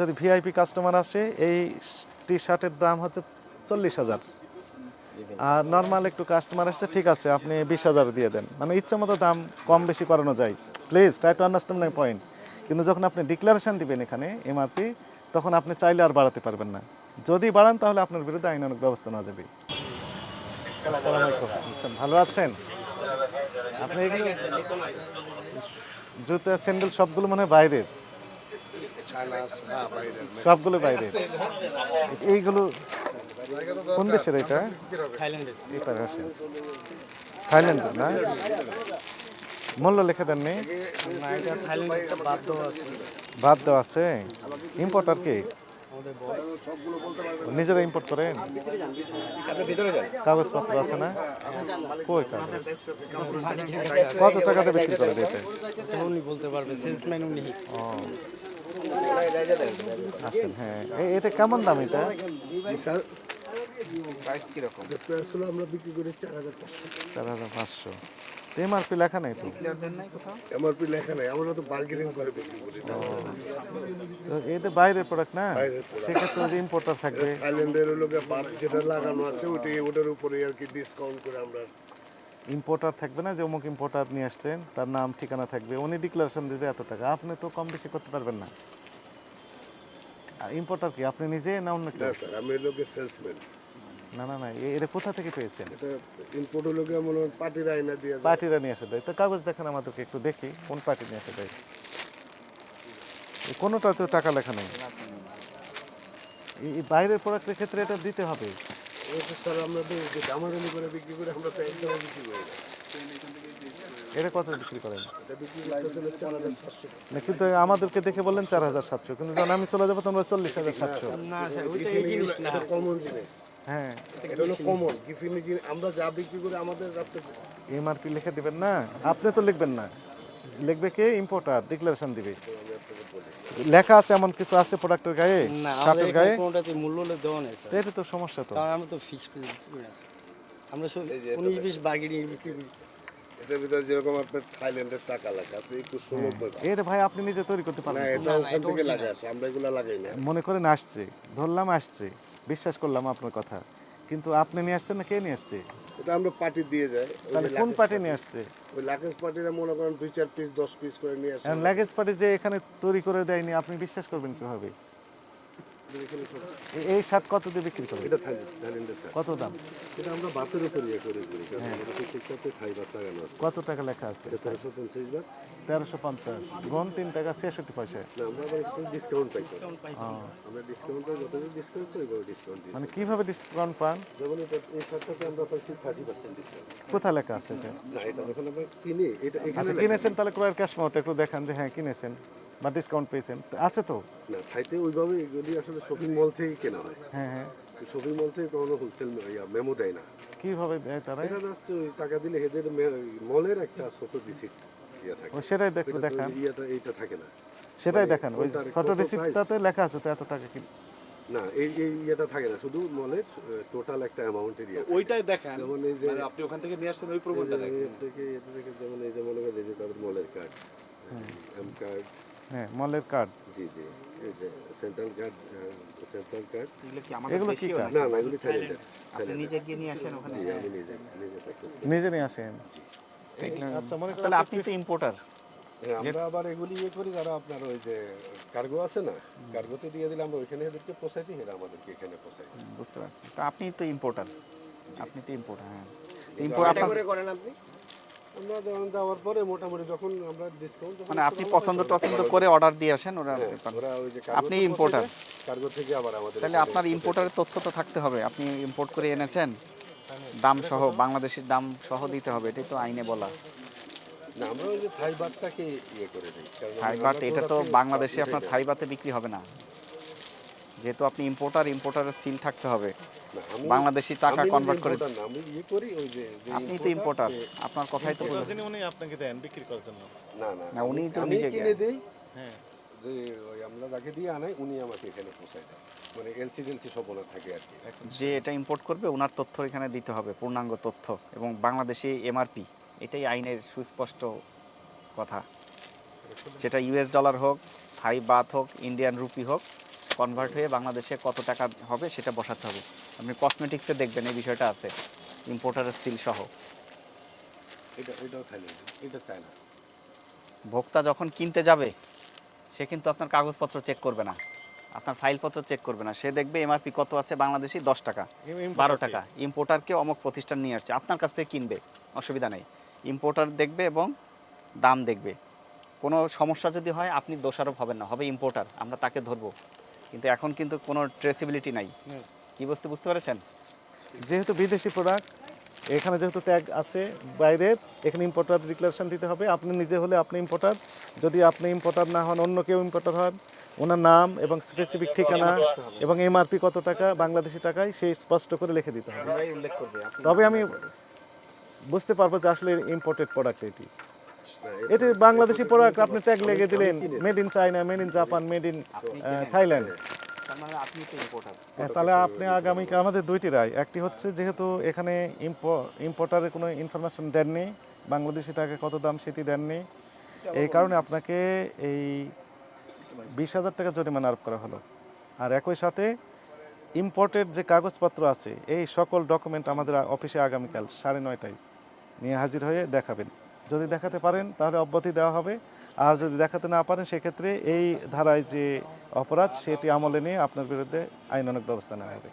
যদি VIP customer আসে এই টি শার্টের দাম হচ্ছে চল্লিশ হাজার। আর নর্মাল একটু কাস্টমার আসছে ঠিক আছে আপনি বিশ হাজার দিয়ে দেন। মানে ইচ্ছা মতো দাম কম বেশি করানো যায়। Please try to understand my point কিন্তু যখন আপনি ডিক্লারেশন দিবেন এখানে এমআরপি তখন আপনি চাইলে আর বাড়াতে পারবেন না। যদি বাড়ান তাহলে আপনার বিরুদ্ধে আইনানুক ব্যবস্থা নেওয়া যাবে। আচ্ছা, ভালো আছেন? আপনি জুতা স্যান্ডেল সবগুলো মনে হয় বাইরের। সবগুলো বাইরে। এইগুলো কোন দেশের এটা? থাইল্যান্ডের না? মূল্য লিখে দেননি না। বাদ দেওয়া আছে। আছে ইম্পোর্টার কি? নিজেরা ইম্পোর্ট করেন? কাগজপত্র আছে না? কই কাগজ? কত টাকাতে বিক্রি করে দিতে? উনি বলতে পারবে সেলসম্যান উনি। আসেন হ্যাঁ। এটা কেমন দাম এটা? স্যার। প্রাইস কীরকম প্রাইস হলো আমরা বিক্রি করি চার হাজার পাঁচশো। চার হাজার পাঁচশো। এমআরপি লেখা নেই তো? এমআরপি লেখা নাই। আমরা তো বার্গেনিং করে বিক্রি করি তো এটা বাইরের প্রোডাক্ট না। সেক্ষেত্রে যে ইম্পোর্টার থাকবে। লোকে যেটা লাগানো আছে ওটি ওটার উপরে আর কি ডিসকাউন্ট করে আমরা ইম্পোর্টার থাকবে না যে অমুক ইম্পোর্টার নিয়ে আসছেন তার নাম ঠিকানা থাকবে উনি ডিক্লারেশন দিবে এত টাকা। আপনি তো কম বেশি করতে পারবেন না। ইম্পোর্টার কি? আপনি নিজে না অন্য কেউ? না স্যার আমি লোকে সেলসম্যান না না না এটা কোথা থেকে পেয়েছেন? এটা ইম্পোর্ট লোকে মনে হয় পার্টির আয়না দিয়ে। পার্টিরা নিয়ে এসে দেয়। তো কাগজ দেখেন আমাদেরকে একটু দেখি কোন পার্টি নিয়ে এসে দেয়। এ কোনোটাতে টাকা লেখা নেই। বাইরের প্রোডাক্টের ক্ষেত্রে এটা দিতে হবে। স্যার আমরা দামাদামি করে বিক্রি করি আমরা তো একদমই বিক্রি করি না এটা কত বিক্রি করেন? না কিন্তু আমাদেরকে দেখে বললেন চার হাজার সাতশো কিন্তু যখন আমি চলে যাব তোমরা চল্লিশ হাজার সাতশো। না স্যার ওইটা এই জিনিস কমন জিনিস। হ্যাঁ। এটা হলো কমন গিফিনি জিনিস। আমরা যা বিক্রি করি আমাদের রাখতে এমআরপি লিখে দিবেন না? আপনি তো লিখবেন না। লিখবে কে? ইম্পোর্টার ডিক্লারেশন দিবে। লেখা আছে এমন কিছু আছে প্রোডাক্টের গায়ে? না আমাদের শার্টের গায়ে? কোনোটাতে মূল্য দেওয়া নেই স্যার। এটা তো সমস্যা তো। কারণ আমরা তো ফিক্স প্রাইস করে আছি আমরা সব এই যে এটা উনিশ বিশ বার্গেনিং বিক্রি করি। এটার ভিতরে যেরকম আপনার থাইল্যান্ডের টাকা লেখা আছে একুশশো নব্বই টাকা। এর ভাই আপনি নিজে তৈরি করতে পারেন না এটা ওখান থেকে লাগা আছে আমরা এগুলা লাগাই না। মনে করেন আসছে ধরলাম আসছে বিশ্বাস করলাম আপনার কথা। কিন্তু আপনি নিয়ে আসছেন না কে নিয়ে আসছে? এটা আমরা পার্টি দিয়ে যাই। কোন পার্টি নিয়ে আসছে? ওই লাগেজ পার্টিরা মনে করেন দুই চার পিস দশ পিস করে নিয়ে আসে। লাগেজ পার্টি যে এখানে তৈরি করে দেয়নি আপনি বিশ্বাস করবেন কীভাবে? এই শার্ট কত দিয়ে বিক্রি করবেন? এটা থাইল্যান্ড থাইল্যান্ডের স্যার কত দাম? এটা আমরা বাতের উপর ইয়ে করে করি কারণ আমাদের সাথে থাই বাত লাগানো আছে। কত টাকা লেখা আছে? এটা তেরোশো পঞ্চাশ বাত। তেরোশো পঞ্চাশ। গন তিন টাকা ছেষট্টি পয়সা। না আমরা আবার একটু ডিসকাউন্ট পাই। আমরা ডিসকাউন্ট পাই যত ডিসকাউন্ট ডিসকাউন্ট দিই। মানে কীভাবে ডিসকাউন্ট পান? যেমন এটা এই আমরা পাইছি থার্টি পার্সেন্ট ডিসকাউন্ট কোথায় লেখা আছে এটা? না এটা যখন আমরা কিনি এটা এখানে আচ্ছা কিনেছেন তাহলে ক্রয়ের ক্যাশ মাউট একটু দেখান যে হ্যাঁ কিনেছেন। বা ডিসকাউন্ট পেয়েছেন। আছে তো? না থাইতে ওইভাবে এগুলি আসলে শপিং মল থেকে কেনা হয়। হ্যাঁ হ্যাঁ। শপিং মল থেকে কখনো হোলসেল মেমো দেয় না। কীভাবে দেয় তারা? এটা জাস্ট টাকা দিলে হেদের মলের একটা ছোট রিসিট সেটাই তো দেখান। এইটা থাকে না। সেটাই মানে দেখান ওই ছোট রিসিপ্টটাতে লেখা আছে তো এত টাকা কি? না এই এই ইয়েটা থাকে না শুধু মলের টোটাল একটা অ্যামাউন্টের ইয়ে থাকে। ওইটাই দেখেন যেমন এই যে মানে আপনি ওখান থেকে নিয়ে আসছেন ওই এই দেখেন। থেকে এটা থেকে যেমন এই যে মনে করেন এই যে তাদের মলের কার্ড এম কার্ড হ্যাঁ মলের কার্ড জি জি সেন্ট্রাল কার্ড সেন্ট্রাল কার্ড এগুলো কি আমাদের এগুলো কি না না এগুলি থাইল্যান্ডের আপনি নিজে গিয়ে নিয়ে আসেন ওখানে? জি আমি নিজে নিজে practice করি। নিজে নিয়ে আসেন? আচ্ছা মনে তাহলে আপনি তো ইম্পোর্টার আমরা আবার এগুলি ইয়ে করি যারা আপনার ওই যে কার্গো আছে না কার্গোতে দিয়ে দিলে আমরা ওইখানে এদেরকে পোষাই দিই আমাদেরকে এখানে পোষাই বুঝতে পারছি। তো আপনি তো ইম্পোর্টার আপনি তো ইম্পোর্টার হ্যাঁ। ইম্পোর্ট ইম্পোর্ট করেন আপনি? দেওয়ার পরে মোটামুটি যখন আমরা ডিসকাউন্ট মানে আপনি পছন্দ টছন্দ করে অর্ডার দিয়ে আসেন ওরা ওরা ওই যে আপনি importer? কার্গো থেকে আবার আমাদের তাহলে আপনার ইম্পোর্টারের তথ্য তো থাকতে হবে। আপনি ইম্পোর্ট করে এনেছেন দাম সহ বাংলাদেশের দাম সহ দিতে হবে এটাই তো আইনে বলা। না আমরা ওই যে থাই বাতটাকে ইয়ে করে দিই থাই আমরা এটা তো বাংলাদেশে আপনার থাই বাতে বিক্রি হবে না। যেহেতু আপনি ইম্পোর্টার ইম্পোর্টারের সিল থাকতে হবে। বাংলাদেশি টাকা convert করে- আমি ইয়ে করি ওই যে যে আপনি তো ইম্পোর্টার আপনার কথাই তো বলছেন উনি আপনাকে দেন বিক্রি করার জন্য। না না না, উনি তো নিজে কিনে দিই। হ্যাঁ। যে ওই আমরা যাকে দিয়ে আনাই উনি আমাকে এখানে পৌঁছায় দেয়। মানে এলসি টেলসি সব ওনার থাকে আর কি। যে এটা ইম্পোর্ট করবে ওনার তথ্য এখানে দিতে হবে পূর্ণাঙ্গ তথ্য এবং বাংলাদেশি এমআরপি এটাই আইনের সুস্পষ্ট কথা। সেটা ইউএস ডলার হোক থাই বাথ হোক ইন্ডিয়ান রুপি হোক কনভার্ট হয়ে বাংলাদেশে কত টাকা হবে সেটা বসাতে হবে। আপনি কসমেটিক্সে দেখবেন এই বিষয়টা আছে ইম্পোর্টারের সিল সহ। এটা এটাও ভোক্তা যখন কিনতে যাবে সে কিন্তু আপনার কাগজপত্র চেক করবে না। আপনার ফাইলপত্র চেক করবে না। সে দেখবে এমআরপি কত আছে বাংলাদেশি? দশ টাকা বারো টাকা। ইম্পোর্টারকে অমুক প্রতিষ্ঠান নিয়ে আসছে আপনার কাছ থেকে কিনবে অসুবিধা নেই। ইম্পোর্টার দেখবে এবং দাম দেখবে। কোনো সমস্যা যদি হয় আপনি দোষারোপ হবেন না হবে ইম্পোর্টার আমরা তাকে ধরবো। কিন্তু এখন কিন্তু কোনো ট্রেসিবিলিটি নাই। কি বুঝতে বুঝতে পেরেছেন? যেহেতু বিদেশি প্রোডাক্ট এখানে যেহেতু ট্যাগ আছে বাইরের এখানে ইম্পোর্টার ডিক্লারেশন দিতে হবে। আপনি নিজে হলে আপনি ইম্পোর্টার যদি আপনি ইম্পোর্টার না হন অন্য কেউ ইম্পোর্টার হন ওনার নাম এবং স্পেসিফিক ঠিকানা এবং এমআরপি কত টাকা বাংলাদেশি টাকায় সেই স্পষ্ট করে লিখে দিতে হবে। তবে আমি বুঝতে পারব যে আসলে ইম্পোর্টেড প্রোডাক্ট এটি। এটি বাংলাদেশি প্রোডাক্ট আপনি ট্যাগ লেগে দিলেন। Made in China made in Japan made in Thailand হ্যাঁ, তাহলে আপনি আগামীকে আমাদের দুইটি রায়। একটি হচ্ছে যেহেতু এখানে ইম্পোর্টারের কোনো ইনফরমেশন দেননি বাংলাদেশি টাকা কত দাম সেটি দেননি। এই কারণে আপনাকে এই বিশ হাজার টাকা জরিমানা আরোপ করা হলো। আর একই সাথে ইম্পোর্টেড যে কাগজপত্র আছে এই সকল ডকুমেন্ট আমাদের অফিসে আগামীকাল সাড়ে নয়টায় নিয়ে হাজির হয়ে দেখাবেন। যদি দেখাতে পারেন, তাহলে অব্যাহতি দেওয়া হবে। আর যদি দেখাতে না পারেন, সেক্ষেত্রে এই ধারায় যে অপরাধ, সেটি আমলে নিয়ে আপনার বিরুদ্ধে আইনানক ব্যবস্থা নেওয়া হবে।